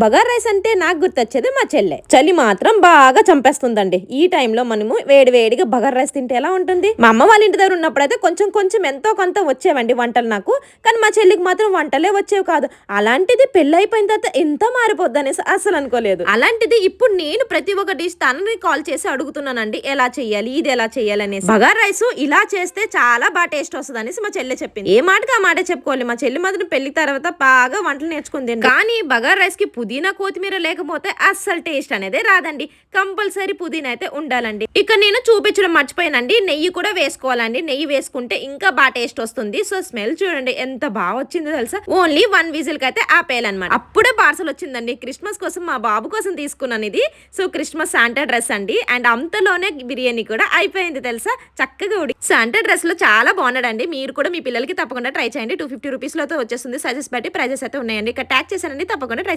Bagar rice అంటే నాకు గుర్తొచ్చేది మా చెల్లె. చలి మాత్రం బాగా చంపేస్తుందండి. ఈ టైంలో మనము వేడి వేడిగా బగార్ రైస్ తింటే ఎలా ఉంటుంది? మా అమ్మ వాళ్ళ ఇంటి దగ్గర ఉన్నప్పుడైతే కొంచెం కొంచెం ఎంతో కొంత వచ్చేవండి వంటలు నాకు. కానీ మా చెల్లికి మాత్రం వంటలే వచ్చేవి కాదు. అలాంటిది పెళ్ళి అయిపోయిన తర్వాత ఎంత మారిపోద్ది అనేసి అసలు అనుకోలేదు. అలాంటిది ఇప్పుడు నేను ప్రతి ఒక్క డిష్ తనని కాల్ చేసి అడుగుతున్నానండి. ఎలా చెయ్యాలి? ఇది ఎలా చెయ్యాలి అనేసి. బగార్ రైస్ ఇలా చేస్తే చాలా బాగా టేస్ట్ వస్తుంది అనేసి మా చెల్లె చెప్పింది. ఏ మాటకి ఆ మాట చెప్పుకోవాలి. మా చెల్లి మాత్రం పెళ్ళి తర్వాత బాగా వంటలు నేర్చుకుంది. కానీ బగార్ రైస్కి పుదీనా కొత్తిమీర లేకపోతే అస్సలు టేస్ట్ అనేది రాదండి. కంపల్సరీ పుదీనా అయితే ఉండాలండి. ఇక నేను చూపించడం మర్చిపోయానండి. నెయ్యి కూడా వేసుకోవాలండి. నెయ్యి వేసుకుంటే ఇంకా బాగా టేస్ట్ వస్తుంది. సో స్మెల్ చూడండి ఎంత బాగా వచ్చిందో తెలుసా? ఓన్లీ వన్ విజిల్కి అయితే ఆపేయాలన్నమాట. అప్పుడే పార్సల్ వచ్చిందండి. క్రిస్మస్ కోసం మా బాబు కోసం తీసుకున్నాను ఇది. సో క్రిస్మస్ శాంటా డ్రెస్ అండి. అండ్ అంతలోనే బిర్యానీ కూడా అయిపోయింది తెలుసా? చక్కగా ఉడి శాంటా డ్రెస్లో చాలా బాగున్నాడండి. మీరు కూడా మీ పిల్లలకి తప్పకుండా ట్రై చేయండి. టూ ఫిఫ్టీ రూపీస్లో వచ్చేస్తుంది. సజెస్ట్ బట్టి ప్రైజెస్ అయితే ఉన్నాయండి. ఇక ట్యాక్ చేశానండి. తప్పకుండా ట్రై